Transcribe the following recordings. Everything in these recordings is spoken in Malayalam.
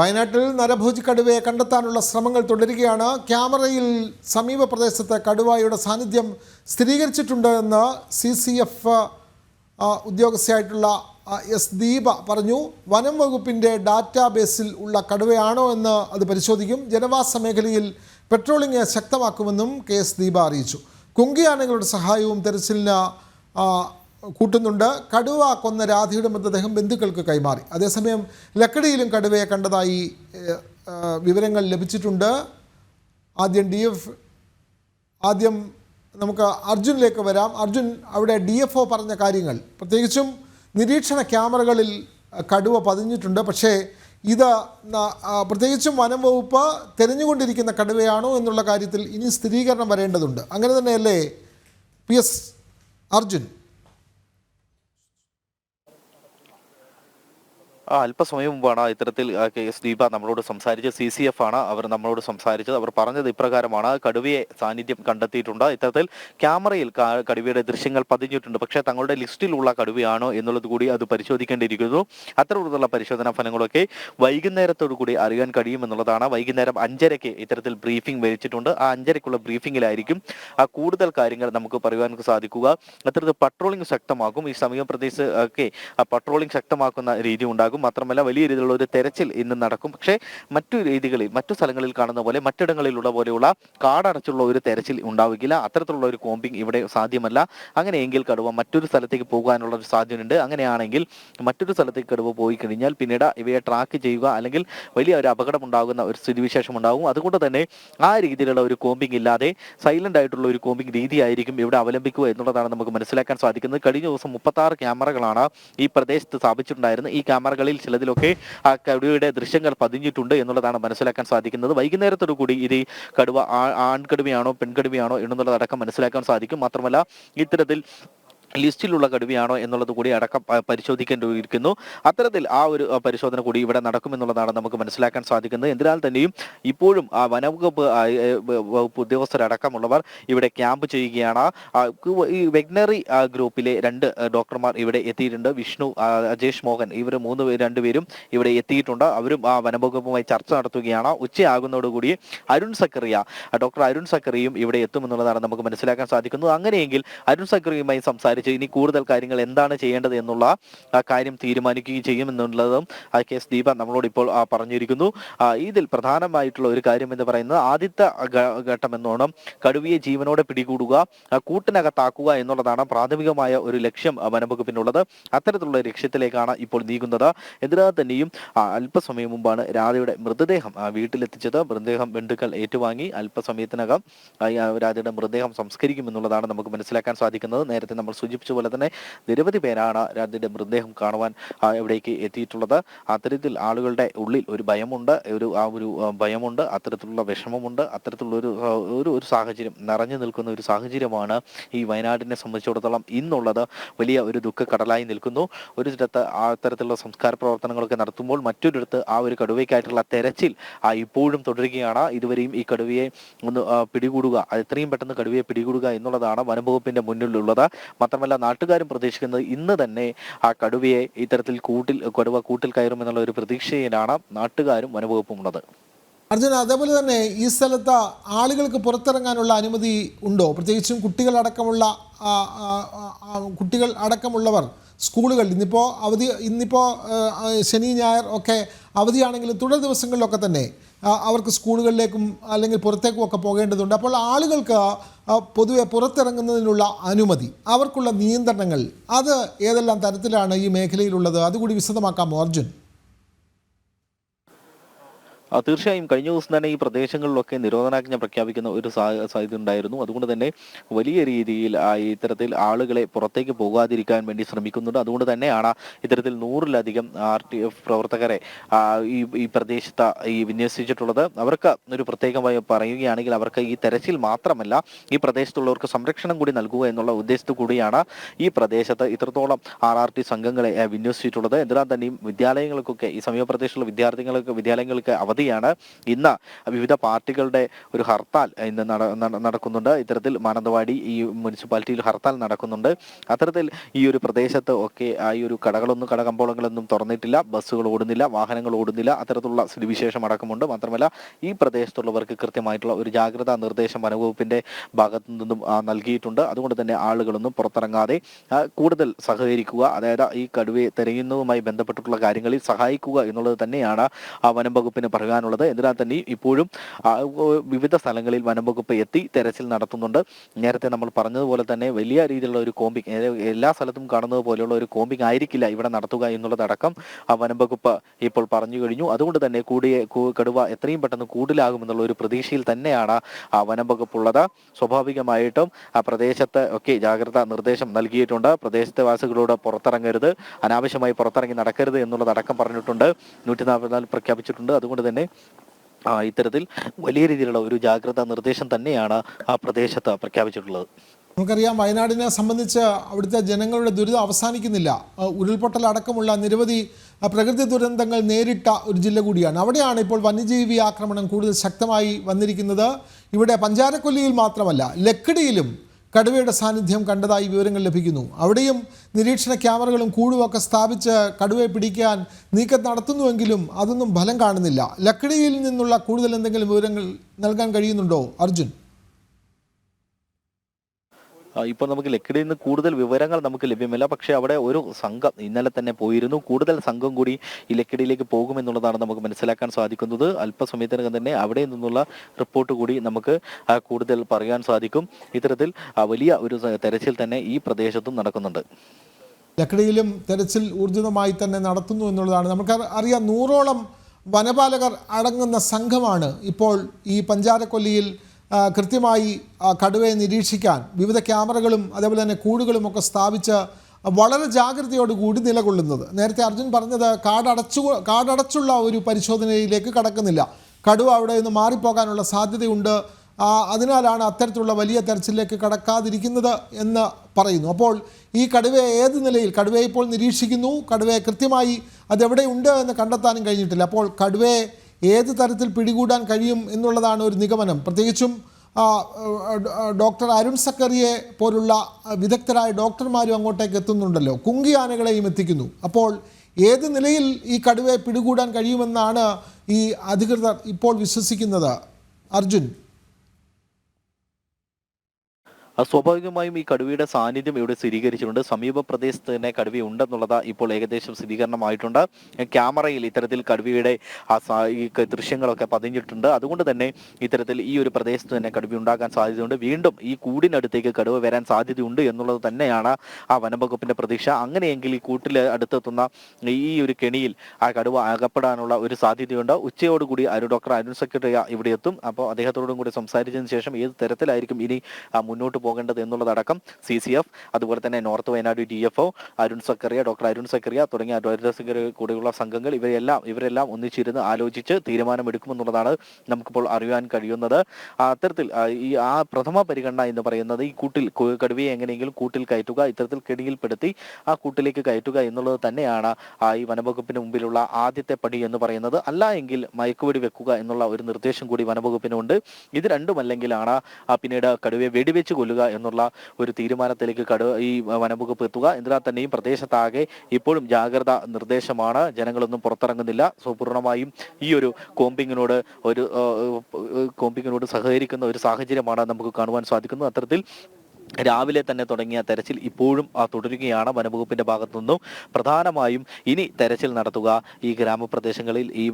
വയനാട്ടിൽ നരഭോജി കടുവയെ കണ്ടെത്താനുള്ള ശ്രമങ്ങൾ തുടരുകയാണ്. ക്യാമറയിൽ സമീപ പ്രദേശത്ത് കടുവായുടെ സാന്നിധ്യം സ്ഥിരീകരിച്ചിട്ടുണ്ട് എന്ന് സി സി എഫ് ഉദ്യോഗസ്ഥയായിട്ടുള്ള എസ് ദീപ പറഞ്ഞു. വനം വകുപ്പിന്റെ ഡാറ്റാബേസിൽ ഉള്ള കടുവയാണോ എന്ന് അത് പരിശോധിക്കും. ജനവാസ മേഖലയിൽ പെട്രോളിംഗ് ശക്തമാക്കുമെന്നും കെ എസ് ദീപ അറിയിച്ചു. കുങ്കിയാനകളുടെ സഹായവും തെരച്ചിലിന് കൂട്ടുന്നുണ്ട്. കടുവ കൊന്ന രാധയുടെ മൃതദേഹം ബന്ധുക്കൾക്ക് കൈമാറി. അതേസമയം ലക്കടിയിലും കടുവയെ കണ്ടതായി വിവരങ്ങൾ ലഭിച്ചിട്ടുണ്ട്. ആദ്യം ഡി എഫ് ആദ്യം നമുക്ക് അർജുനിലേക്ക് വരാം. അർജുൻ അവിടെ ഡി എഫ് ഒ പറഞ്ഞ കാര്യങ്ങൾ. പ്രത്യേകിച്ചും നിരീക്ഷണ ക്യാമറകളിൽ കടുവ പതിഞ്ഞിട്ടുണ്ട്. പക്ഷേ ഇത് പ്രത്യേകിച്ചും വനം വകുപ്പ് തിരഞ്ഞുകൊണ്ടിരിക്കുന്ന കടുവയാണോ എന്നുള്ള കാര്യത്തിൽ ഇനി സ്ഥിരീകരണം വരേണ്ടതുണ്ട്. അങ്ങനെ തന്നെയല്ലേ പി എസ് അർജുൻ? അല്പസമയം മുമ്പാണ് ഇത്തരത്തിൽ കെ എസ് ദീപ നമ്മളോട് സംസാരിച്ച് സി സി എഫ് ആണ് അവർ നമ്മളോട് സംസാരിച്ചത്. അവർ പറഞ്ഞത് ഇപ്രകാരമാണ്. കടുവയെ സാന്നിധ്യം കണ്ടെത്തിയിട്ടുണ്ട്. ഇത്തരത്തിൽ ക്യാമറയിൽ കടുവയുടെ ദൃശ്യങ്ങൾ പതിഞ്ഞിട്ടുണ്ട്. പക്ഷേ തങ്ങളുടെ ലിസ്റ്റിലുള്ള കടുവയാണോ എന്നുള്ളത് കൂടി അത് പരിശോധിക്കേണ്ടിയിരിക്കുന്നു. അത്തരത്തിലുള്ള പരിശോധനാ ഫലങ്ങളൊക്കെ വൈകുന്നേരത്തോടു കൂടി അറിയാൻ കഴിയുമെന്നുള്ളതാണ് വൈകുന്നേരം അഞ്ചരയ്ക്ക് ഇത്തരത്തിൽ ബ്രീഫിംഗ് വെച്ചിട്ടുണ്ട്. ആ അഞ്ചരയ്ക്കുള്ള ബ്രീഫിംഗിലായിരിക്കും ആ കൂടുതൽ കാര്യങ്ങൾ നമുക്ക് പറയുവാൻ സാധിക്കുക. അത്തരത്തിൽ പട്രോളിംഗ് ശക്തമാക്കും. ഈ സമീപ പ്രദേശത്ത് ഒക്കെ പട്രോളിംഗ് ശക്തമാക്കുന്ന രീതി ഉണ്ടാകും. മാത്രമല്ല വലിയ രീതിയിലുള്ള ഒരു തെരച്ചിൽ ഇന്ന് നടക്കും. പക്ഷേ മറ്റു രീതികളിൽ മറ്റു സ്ഥലങ്ങളിൽ കാണുന്ന പോലെ മറ്റിടങ്ങളിലുള്ള പോലെയുള്ള കാടടച്ചുള്ള ഒരു തെരച്ചിൽ ഉണ്ടാവുകയില്ല. അത്തരത്തിലുള്ള ഒരു കോമ്പിംഗ് ഇവിടെ സാധ്യമല്ല. അങ്ങനെയെങ്കിൽ കടുവ മറ്റൊരു സ്ഥലത്തേക്ക് പോകാനുള്ള ഒരു സാധ്യതയുണ്ട്. അങ്ങനെയാണെങ്കിൽ മറ്റൊരു സ്ഥലത്തേക്ക് കടുവ പോയി കഴിഞ്ഞാൽ പിന്നീട് ഇവയെ ട്രാക്ക് ചെയ്യുക അല്ലെങ്കിൽ വലിയ ഒരു അപകടം ഉണ്ടാകുന്ന ഒരു സ്ഥിതിവിശേഷം ഉണ്ടാകും. അതുകൊണ്ട് തന്നെ ആ രീതിയിലുള്ള ഒരു കോമ്പിംഗ് ഇല്ലാതെ സൈലന്റ് ആയിട്ടുള്ള ഒരു കോമ്പിംഗ് രീതിയായിരിക്കും ഇവിടെ അവലംബിക്കുക എന്നുള്ളതാണ് നമുക്ക് മനസ്സിലാക്കാൻ സാധിക്കുന്നത്. കഴിഞ്ഞ ദിവസം മുപ്പത്തി ക്യാമറകളാണ് ഈ പ്രദേശത്ത് സ്ഥാപിച്ചിട്ടുണ്ടായിരുന്നത്. ഈ ക്യാമറകളിൽ ചിലതിലൊക്കെ ആ കടുവയുടെ ദൃശ്യങ്ങൾ പതിഞ്ഞിട്ടുണ്ട് എന്നുള്ളതാണ് മനസ്സിലാക്കാൻ സാധിക്കുന്നത്. വൈകുന്നേരത്തോടു കൂടി ഇത് കടുവ ആൺകടുവയാണോ പെൺകടുവയാണോ എന്നുള്ളതടക്കം മനസ്സിലാക്കാൻ സാധിക്കും. മാത്രമല്ല ഇത്തരത്തിൽ ലിസ്റ്റിലുള്ള കടുവയാണോ എന്നുള്ളത് കൂടി അടക്കം പരിശോധിക്കേണ്ടിയിരിക്കുന്നു. അത്തരത്തിൽ ആ ഒരു പരിശോധന കൂടി ഇവിടെ നടക്കുമെന്നുള്ളതാണ് നമുക്ക് മനസ്സിലാക്കാൻ സാധിക്കുന്നത്. എന്തിനാൽ തന്നെയും ഇപ്പോഴും ആ വനവകുപ്പ് വകുപ്പ് ഉദ്യോഗസ്ഥരടക്കമുള്ളവർ ഇവിടെ ക്യാമ്പ് ചെയ്യുകയാണ്. ഈ വെഗ്നറി ഗ്രൂപ്പിലെ രണ്ട് ഡോക്ടർമാർ ഇവിടെ എത്തിയിട്ടുണ്ട്. വിഷ്ണു അജേഷ് മോഹൻ ഇവർ മൂന്ന് പേര് രണ്ടുപേരും ഇവിടെ എത്തിയിട്ടുണ്ട്. അവരും ആ വനവകുപ്പുമായി ചർച്ച നടത്തുകയാണ്. ഉച്ചയാകുന്നതോടുകൂടി അരുൺ സക്കറിയ ഡോക്ടർ അരുൺ സക്കറിയും ഇവിടെ എത്തുമെന്നുള്ളതാണ് നമുക്ക് മനസ്സിലാക്കാൻ സാധിക്കുന്നത്. അങ്ങനെയെങ്കിൽ അരുൺ സക്കറിയുമായി സംസാരിച്ച് ഇനി കൂടുതൽ കാര്യങ്ങൾ എന്താണ് ചെയ്യേണ്ടത് എന്നുള്ള കാര്യം തീരുമാനിക്കുകയും ചെയ്യുമെന്നുള്ളതും കെ എസ് ദീപ നമ്മളോട് ഇപ്പോൾ പറഞ്ഞിരിക്കുന്നു. ഇതിൽ പ്രധാനമായിട്ടുള്ള ഒരു കാര്യം എന്ന് പറയുന്നത് ആദ്യത്തെ ഘട്ടം എന്നോണം കടുവയെ ജീവനോടെ പിടികൂടുക കൂട്ടിനകത്താക്കുക എന്നുള്ളതാണ് പ്രാഥമികമായ ഒരു ലക്ഷ്യം വനംവകുപ്പിനുള്ളത്. അത്തരത്തിലുള്ള ലക്ഷ്യത്തിലേക്കാണ് ഇപ്പോൾ നീങ്ങുന്നത്. എന്തിനാ തന്നെയും അല്പസമയം മുമ്പാണ് രാധയുടെ മൃതദേഹം വീട്ടിലെത്തിച്ചത്. മൃതദേഹം ബന്ധുക്കൾ ഏറ്റുവാങ്ങി അല്പസമയത്തിനകം രാധയുടെ മൃതദേഹം സംസ്കരിക്കുമെന്നുള്ളതാണ് നമുക്ക് മനസ്സിലാക്കാൻ സാധിക്കുന്നത്. നേരത്തെ നമ്മൾ സൂചിപ്പിച്ച പോലെ തന്നെ നിരവധി പേരാണ് രാജ്യത്തിന്റെ മൃതദേഹം കാണുവാൻ എവിടേക്ക് എത്തിയിട്ടുള്ളത്. അത്തരത്തിൽ ആളുകളുടെ ഉള്ളിൽ ഒരു ഭയമുണ്ട് ഒരു ആ ഒരു ഭയമുണ്ട് അത്തരത്തിലുള്ള വിഷമമുണ്ട് അത്തരത്തിലുള്ള ഒരു ഒരു ഒരു സാഹചര്യം നിറഞ്ഞു നിൽക്കുന്ന ഒരു സാഹചര്യമാണ് ഈ വയനാടിനെ സംബന്ധിച്ചിടത്തോളം ഇന്നുള്ളത്. വലിയ ഒരു ദുഃഖക്കടലായി നിൽക്കുന്നു. ഒരു സ്ഥലത്ത് ആ തരത്തിലുള്ള സംസ്കാര പ്രവർത്തനങ്ങളൊക്കെ നടത്തുമ്പോൾ മറ്റൊരിടത്ത് ആ ഒരു കടുവയ്ക്കായിട്ടുള്ള തെരച്ചിൽ ആ ഇപ്പോഴും തുടരുകയാണ്. ഇതുവരെയും ഈ കടുവയെ ഒന്ന് പിടികൂടുക എത്രയും പെട്ടെന്ന് കടുവയെ പിടികൂടുക എന്നുള്ളതാണ് വനംവകുപ്പിന്റെ മുന്നിലുള്ളത്. മാത്രമല്ല നാട്ടുകാരും പ്രതീക്ഷിക്കുന്നത് ഇന്ന് തന്നെ ആ കടുവയെ ഇത്തരത്തിൽ കൂട്ടിൽ കടുവ കൂട്ടിൽ കയറുമെന്നുള്ള ഒരു പ്രതീക്ഷയിലാണ് നാട്ടുകാരും വനവകുപ്പും ഉള്ളത് അർജുന അതേപോലെ തന്നെ ഈ സ്ഥലത്ത് ആളുകൾക്ക് പുറത്തിറങ്ങാനുള്ള അനുമതി ഉണ്ടോ? പ്രത്യേകിച്ചും ആ, ആ, കുട്ടികൾ അടക്കമുള്ളവർ സ്കൂളുകൾ ഇന്നിപ്പോൾ അവധി ഇന്നിപ്പോൾ ശനി ഞായർ ഒക്കെ അവധിയാണെങ്കിലും തുടർ ദിവസങ്ങളിലൊക്കെ തന്നെ അവർക്ക് സ്കൂളുകളിലേക്കും അല്ലെങ്കിൽ പുറത്തേക്കും ഒക്കെ പോകേണ്ടതുണ്ട്. അപ്പോൾ ആളുകൾക്ക് പൊതുവെ പുറത്തിറങ്ങുന്നതിനുള്ള അനുമതി അവർക്കുള്ള നിയന്ത്രണങ്ങൾ അത് ഏതെല്ലാം തരത്തിലാണ് ഈ മേഖലയിലുള്ളത്? അതുകൂടി വിശദമാക്കാമോ അർജുൻ? തീർച്ചയായും കഴിഞ്ഞ ദിവസം തന്നെ ഈ പ്രദേശങ്ങളിലൊക്കെ നിരോധനാജ്ഞ പ്രഖ്യാപിക്കുന്ന ഒരു സാധ്യത ഉണ്ടായിരുന്നു അതുകൊണ്ട് തന്നെ വലിയ രീതിയിൽ ഇത്തരത്തിൽ ആളുകളെ പുറത്തേക്ക് പോകാതിരിക്കാൻ വേണ്ടി ശ്രമിക്കുന്നുണ്ട്. അതുകൊണ്ട് തന്നെയാണ് ഇത്തരത്തിൽ നൂറിലധികം ആർ ടി എഫ് പ്രവർത്തകരെ ഈ ഈ പ്രദേശത്ത് ഈ വിന്യസിച്ചിട്ടുള്ളത്. അവർക്ക് ഒരു പ്രത്യേകമായി പറയുകയാണെങ്കിൽ അവർക്ക് ഈ തെരച്ചിൽ മാത്രമല്ല ഈ പ്രദേശത്തുള്ളവർക്ക് സംരക്ഷണം കൂടി നൽകുക എന്നുള്ള ഉദ്ദേശത്തു കൂടിയാണ് ഈ പ്രദേശത്ത് ഇത്രത്തോളം ആർ ആർ ടി സംഘങ്ങളെ വിന്യസിച്ചിട്ടുള്ളത്. എന്തിനാൽ തന്നെയും വിദ്യാലയങ്ങൾക്കൊക്കെ ഈ സമീപ പ്രദേശത്തുള്ള വിദ്യാർത്ഥികൾക്ക് വിദ്യാലയങ്ങൾക്ക് അവധി പ്രതിയാണ്. ഇന്ന് വിവിധ പാർട്ടികളുടെ ഒരു ഹർത്താൽ ഇന്ന് നട- നട- നടക്കുന്നുണ്ട്. ഇത്തരത്തിൽ മാനന്തവാടി ഈ മുനിസിപ്പാലിറ്റിയിൽ ഹർത്താൽ നടക്കുന്നുണ്ട്. അത്തരത്തിൽ ഈ ഒരു പ്രദേശത്ത് ഒക്കെ ഈ ഒരു കടകളൊന്നും കടകമ്പോളങ്ങളൊന്നും തുറന്നിട്ടില്ല. ബസ്സുകൾ ഓടുന്നില്ല വാഹനങ്ങൾ ഓടുന്നില്ല. അത്തരത്തിലുള്ള സ്ഥിതിവിശേഷം അടക്കമുണ്ട്. മാത്രമല്ല ഈ പ്രദേശത്തുള്ളവർക്ക് കൃത്യമായിട്ടുള്ള ഒരു ജാഗ്രതാ നിർദ്ദേശം വനവകുപ്പിന്റെ ഭാഗത്തു നിന്നും നൽകിയിട്ടുണ്ട്. അതുകൊണ്ട് തന്നെ ആളുകളൊന്നും പുറത്തിറങ്ങാതെ കൂടുതൽ സഹകരിക്കുക അതായത് ഈ കടുവയെ തെരയുന്നതുമായി ബന്ധപ്പെട്ടിട്ടുള്ള കാര്യങ്ങളിൽ സഹായിക്കുക എന്നുള്ളത് തന്നെയാണ് ആ വനം വകുപ്പിന് പറയാനുള്ളത് എന്തിനാൽ തന്നെ? ഇപ്പോഴും വിവിധ സ്ഥലങ്ങളിൽ വനം വകുപ്പ് എത്തി തെരച്ചിൽ നടത്തുന്നുണ്ട്. നേരത്തെ നമ്മൾ പറഞ്ഞതുപോലെ തന്നെ വലിയ രീതിയിലുള്ള ഒരു കോമ്പിങ് എല്ലാ സ്ഥലത്തും കാണുന്നത് പോലെയുള്ള ഒരു കോമ്പിങ് ആയിരിക്കില്ല ഇവിടെ നടത്തുക എന്നുള്ളതടക്കം ആ വനം വകുപ്പ് ഇപ്പോൾ പറഞ്ഞു കഴിഞ്ഞു. അതുകൊണ്ട് തന്നെ കൂടിയ കടുവ എത്രയും പെട്ടെന്ന് കൂടുതലാകുമെന്നുള്ള ഒരു പ്രതീക്ഷയിൽ തന്നെയാണ് ആ വനം വകുപ്പ് ഉള്ളത് സ്വാഭാവികമായിട്ടും ആ പ്രദേശത്ത് ഒക്കെ ജാഗ്രത നിർദ്ദേശം നൽകിയിട്ടുണ്ട്. പ്രദേശത്തെ വാസികളോട് പുറത്തിറങ്ങരുത്. അനാവശ്യമായി പുറത്തിറങ്ങി നടക്കരുത് എന്നുള്ളതടക്കം പറഞ്ഞിട്ടുണ്ട്. നൂറ്റി നാൽപ്പത്തിനാല് പ്രഖ്യാപിച്ചിട്ടുണ്ട്. അതുകൊണ്ട് തന്നെ ആ, ഇത്തരത്തിൽ വലിയ രീതിയിലുള്ള ഒരു ജാഗ്രതാ നിർദ്ദേശം തന്നെയാണ് ആ പ്രദേശത്ത് പ്രഖ്യാപിച്ചിട്ടുള്ളത്. നമുക്കറിയാം വയനാടിനെ സംബന്ധിച്ച് അവിടുത്തെ ജനങ്ങളുടെ ദുരിതം അവസാനിക്കുന്നില്ല. ഉരുൾപൊട്ടൽ അടക്കമുള്ള നിരവധി പ്രകൃതി ദുരന്തങ്ങൾ നേരിട്ട ഒരു ജില്ല കൂടിയാണ്. അവിടെയാണ് ഇപ്പോൾ വന്യജീവി ആക്രമണം കൂടുതൽ ശക്തമായി വന്നിരിക്കുന്നത്. ഇവിടെ പഞ്ചാരക്കൊല്ലിയിൽ മാത്രമല്ല ലക്കിടിയിലും കടുവയുടെ സാന്നിധ്യം കണ്ടതായി വിവരങ്ങൾ ലഭിക്കുന്നു. അവിടെയും നിരീക്ഷണ ക്യാമറകളും കൂടുമൊക്കെ സ്ഥാപിച്ച് കടുവയെ പിടിക്കാൻ നീക്കം നടത്തുന്നുവെങ്കിലും അതൊന്നും ഫലം കാണുന്നില്ല. ലക്കിടിയിൽ നിന്നുള്ള കൂടുതൽ എന്തെങ്കിലും വിവരങ്ങൾ നൽകാൻ കഴിയുന്നുണ്ടോ അർജുൻ? ഇപ്പോൾ നമുക്ക് ലക്കിടിയിൽ നിന്ന് കൂടുതൽ വിവരങ്ങൾ നമുക്ക് ലഭ്യമല്ല. പക്ഷേ അവിടെ ഒരു സംഘം ഇന്നലെ തന്നെ പോയിരുന്നു. കൂടുതൽ സംഘം കൂടി ഈ ലക്കിടിയിലേക്ക് പോകുമെന്നുള്ളതാണ് നമുക്ക് മനസ്സിലാക്കാൻ സാധിക്കുന്നത്. അല്പസമയത്തിനകം തന്നെ അവിടെ നിന്നുള്ള റിപ്പോർട്ട് കൂടി നമുക്ക് കൂടുതൽ പറയാൻ സാധിക്കും. ഇത്തരത്തിൽ വലിയ ഒരു തെരച്ചിൽ തന്നെ ഈ പ്രദേശത്തും നടക്കുന്നുണ്ട്. ലക്കിടിയിലും തെരച്ചിൽ ഊർജിതമായി തന്നെ നടത്തുന്നു എന്നുള്ളതാണ്. നമുക്ക് അറിയാം നൂറോളം വനപാലകർ അടങ്ങുന്ന സംഘമാണ് ഇപ്പോൾ ഈ പഞ്ചാരക്കൊല്ലിയിൽ കൃത്യമായി കടുവയെ നിരീക്ഷിക്കാൻ വിവിധ ക്യാമറകളും അതേപോലെ തന്നെ കൂടുകളും ഒക്കെ സ്ഥാപിച്ച് വളരെ ജാഗ്രതയോടുകൂടി നിലകൊള്ളുന്നത്. നേരത്തെ അർജുൻ പറഞ്ഞത് കാടടച്ചു കാടടച്ചുള്ള ഒരു പരിശോധനയിലേക്ക് കടക്കുന്നില്ല. കടുവ അവിടെ നിന്ന് മാറിപ്പോകാനുള്ള സാധ്യതയുണ്ട്. അതിനാലാണ് അത്തരത്തിലുള്ള വലിയ തെരച്ചിലേക്ക് കടക്കാതിരിക്കുന്നത് എന്ന് പറയുന്നു. അപ്പോൾ ഈ കടുവയെ ഏത് നിലയിൽ കടുവയെ ഇപ്പോൾ നിരീക്ഷിക്കുന്നു കടുവയെ കൃത്യമായി അതെവിടെയുണ്ട് എന്ന് കണ്ടെത്താനും കഴിഞ്ഞിട്ടില്ല. അപ്പോൾ കടുവയെ ഏത് തരത്തിൽ പിടികൂടാൻ കഴിയും എന്നുള്ളതാണ് ഒരു നിഗമനം. പ്രത്യേകിച്ചും ഡോക്ടർ അരുൺ സക്കറിയെ പോലുള്ള വിദഗ്ധരായ ഡോക്ടർമാരും അങ്ങോട്ടേക്ക് എത്തുന്നുണ്ടല്ലോ. കുങ്കി ആനകളെയും എത്തിക്കുന്നു. അപ്പോൾ ഏത് നിലയിൽ ഈ കടുവയെ പിടികൂടാൻ കഴിയുമെന്നാണ് ഈ അധികൃതർ ഇപ്പോൾ വിശ്വസിക്കുന്നത്? അർജുൻ ആ, സ്വാഭാവികമായും ഈ കടുവയുടെ സാന്നിധ്യം ഇവിടെ സ്ഥിരീകരിച്ചിട്ടുണ്ട്. സമീപ പ്രദേശത്ത് തന്നെ കടുവ ഉണ്ടെന്നുള്ളത് ഇപ്പോൾ ഏകദേശം സ്ഥിരീകരണമായിട്ടുണ്ട്. ക്യാമറയിൽ ഇത്തരത്തിൽ കടുവയുടെ ദൃശ്യങ്ങളൊക്കെ പതിഞ്ഞിട്ടുണ്ട്. അതുകൊണ്ട് തന്നെ ഇത്തരത്തിൽ ഈ ഒരു പ്രദേശത്ത് തന്നെ കടുവ ഉണ്ടാകാൻ സാധ്യതയുണ്ട്. വീണ്ടും ഈ കൂടിനടുത്തേക്ക് കടുവ വരാൻ സാധ്യതയുണ്ട് എന്നുള്ളത് തന്നെയാണ് ആ വനംവകുപ്പിന്റെ പ്രതീക്ഷ. അങ്ങനെയെങ്കിൽ ഈ കൂട്ടിൽ അടുത്തെത്തുന്ന ഈ ഒരു കെണിയിൽ ആ കടുവ അകപ്പെടാനുള്ള ഒരു സാധ്യതയുണ്ട്. ഉച്ചയോടുകൂടി അരു ഡോക്ടർ അരുൺ സെക്രട്ടറി ഇവിടെ എത്തും. അപ്പോൾ അദ്ദേഹത്തോടും കൂടി സംസാരിച്ചതിന് ശേഷം ഏത് തരത്തിലായിരിക്കും ഇനി മുന്നോട്ട് മുന്നോട്ട് പോകേണ്ടത് എന്നുള്ളതടക്കം സി സി എഫ് അതുപോലെ തന്നെ north Wayanad D F O Arun Zacharia doctor Arun Zacharia തുടങ്ങിയ അഡ്വൈസറി കൂടെയുള്ള സംഘങ്ങൾ ഇവരെല്ലാം ഇവരെല്ലാം ഒന്നിച്ചിരുന്ന് ആലോചിച്ച് തീരുമാനമെടുക്കുമെന്നുള്ളതാണ് നമുക്കിപ്പോൾ അറിയാൻ കഴിയുന്നത്. അത്തരത്തിൽ ഈ ആ പ്രഥമ പരിഗണന എന്ന് പറയുന്നത് ഈ കൂട്ടിൽ കടുവയെ എങ്ങനെയെങ്കിലും കൂട്ടിൽ കയറ്റുക ഇത്തരത്തിൽ കെടിയിൽപ്പെടുത്തി ആ കൂട്ടിലേക്ക് കയറ്റുക എന്നുള്ളത് തന്നെയാണ് ഈ വനവകുപ്പിന് മുമ്പിലുള്ള ആദ്യത്തെ പടി എന്ന് പറയുന്നത്. അല്ല എങ്കിൽ മയക്കുവെടി വെക്കുക എന്നുള്ള ഒരു നിർദ്ദേശം കൂടി വനവകുപ്പിനുണ്ട്. ഇത് രണ്ടുമല്ലെങ്കിലാണ് പിന്നീട് കടുവയെ വെടിവെച്ച് കൊല്ലുക എന്നുള്ള ഒരു തീരുമാനത്തിലേക്ക് കടു ഈ വനംവകുപ്പ് എത്തുക. എന്നാൽ തന്നെയും പ്രദേശത്താകെ ഇപ്പോഴും ജാഗ്രത നിർദ്ദേശമാണ്. ജനങ്ങളൊന്നും പുറത്തിറങ്ങുന്നില്ല. സോ പൂർണമായും ഈ ഒരു കോമ്പിങ്ങിനോട് ഒരു കോമ്പിങ്ങിനോട് സഹകരിക്കുന്ന ഒരു സാഹചര്യമാണ് നമുക്ക് കാണുവാൻ സാധിക്കുന്നത്. അത്തരത്തിൽ രാവിലെ തന്നെ തുടങ്ങിയ തെരച്ചിൽ ഇപ്പോഴും തുടരുകയാണ്. വനവകുപ്പിന്റെ ഭാഗത്തു നിന്നും പ്രധാനമായും ഇനി തെരച്ചിൽ നടത്തുക. ഈ ഗ്രാമപ്രദേശങ്ങളിൽ ഈ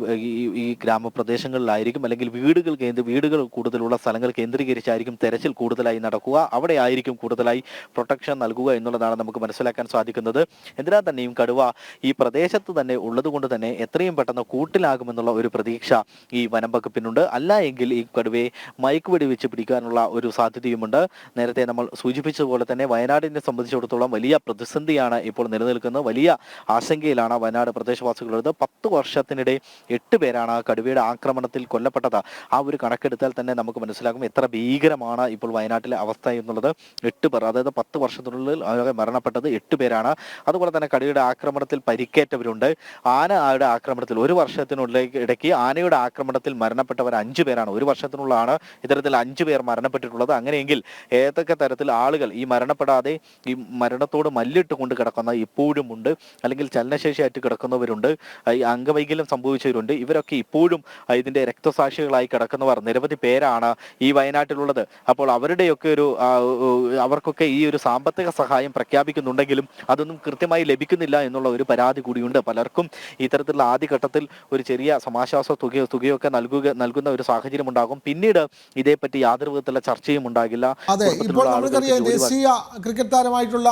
ഈ- ഗ്രാമപ്രദേശങ്ങളിലായിരിക്കും അല്ലെങ്കിൽ വീടുകൾ കേന്ദ്ര വീടുകൾ കൂടുതലുള്ള സ്ഥലങ്ങൾ കേന്ദ്രീകരിച്ചായിരിക്കും തെരച്ചിൽ കൂടുതലായി നടക്കുക. അവിടെ ആയിരിക്കും കൂടുതലായി പ്രൊട്ടക്ഷൻ നൽകുക എന്നുള്ളതാണ് നമുക്ക് മനസ്സിലാക്കാൻ സാധിക്കുന്നത്. എന്തിനാ തന്നെയും കടുവ ഈ പ്രദേശത്ത് തന്നെ ഉള്ളതുകൊണ്ട് തന്നെ എത്രയും പെട്ടെന്ന് കൂട്ടിലാകുമെന്നുള്ള ഒരു പ്രതീക്ഷ ഈ വനം വകുപ്പിനുണ്ട് അല്ല എങ്കിൽ ഈ കടുവയെ മയക്കുവെടി വെച്ച് പിടിക്കാനുള്ള ഒരു സാധ്യതയുമുണ്ട്. നേരത്തെ നമ്മൾ സൂചിപ്പിച്ചതുപോലെ തന്നെ വയനാടിനെ സംബന്ധിച്ചിടത്തോളം വലിയ പ്രതിസന്ധിയാണ് ഇപ്പോൾ നിലനിൽക്കുന്നത്. വലിയ ആശങ്കയിലാണ് വയനാട് പ്രദേശവാസികളുള്ളത് പത്ത് വർഷത്തിനിടെ എട്ട് പേരാണ് കടുവയുടെ ആക്രമണത്തിൽ കൊല്ലപ്പെട്ടത്. ആ ഒരു കണക്കെടുത്താൽ തന്നെ നമുക്ക് മനസ്സിലാകും എത്ര ഭീകരമാണ് ഇപ്പോൾ വയനാട്ടിലെ അവസ്ഥ എന്നുള്ളത്. എട്ട് പേർ അതായത് പത്ത് വർഷത്തിനുള്ളിൽ അവരെ മരണപ്പെട്ടത് എട്ട് പേരാണ്. അതുപോലെ തന്നെ കടുവയുടെ ആക്രമണത്തിൽ പരിക്കേറ്റവരുണ്ട്. ആന ആയുടെ ആക്രമണത്തിൽ? ഒരു വർഷത്തിനുള്ളിൽ ഇടയ്ക്ക് ആനയുടെ ആക്രമണത്തിൽ മരണപ്പെട്ടവർ അഞ്ചു പേരാണ്. ഒരു വർഷത്തിനുള്ളാണ് ഇത്തരത്തിൽ അഞ്ചു പേർ മരണപ്പെട്ടിട്ടുള്ളത്. അങ്ങനെയെങ്കിൽ ഏതൊക്കെ തരത്തിൽ ആളുകൾ ഈ മരണപ്പെടാതെ ഈ മരണത്തോട് മല്ലിട്ട് കൊണ്ട് കിടക്കുന്ന ഇപ്പോഴും ഉണ്ട് അല്ലെങ്കിൽ ചലനശേഷിയായിട്ട് കിടക്കുന്നവരുണ്ട്. ഈ അംഗവൈകല്യം സംഭവിച്ചവരുണ്ട്. ഇവരൊക്കെ ഇപ്പോഴും ഇതിന്റെ രക്തസാക്ഷികളായി കിടക്കുന്നവർ നിരവധി പേരാണ് ഈ വയനാട്ടിലുള്ളത്. അപ്പോൾ അവരുടെയൊക്കെ ഒരു അവർക്കൊക്കെ ഈ ഒരു സാമ്പത്തിക സഹായം പ്രഖ്യാപിക്കുന്നുണ്ടെങ്കിലും അതൊന്നും കൃത്യമായി ലഭിക്കുന്നില്ല എന്നുള്ള ഒരു പരാതി കൂടിയുണ്ട്. പലർക്കും ഇത്തരത്തിലുള്ള ആദ്യഘട്ടത്തിൽ ഒരു ചെറിയ സമാശ്വാസ തുക തുകയൊക്കെ നൽകുക നൽകുന്ന ഒരു സാഹചര്യം ഉണ്ടാകും പിന്നീട് ഇതേപ്പറ്റി യാതൊരു വിധത്തിലുള്ള ചർച്ചയും ഉണ്ടാകില്ല. നമുക്കറിയാം ദേശീയ ക്രിക്കറ്റ് താരമായിട്ടുള്ള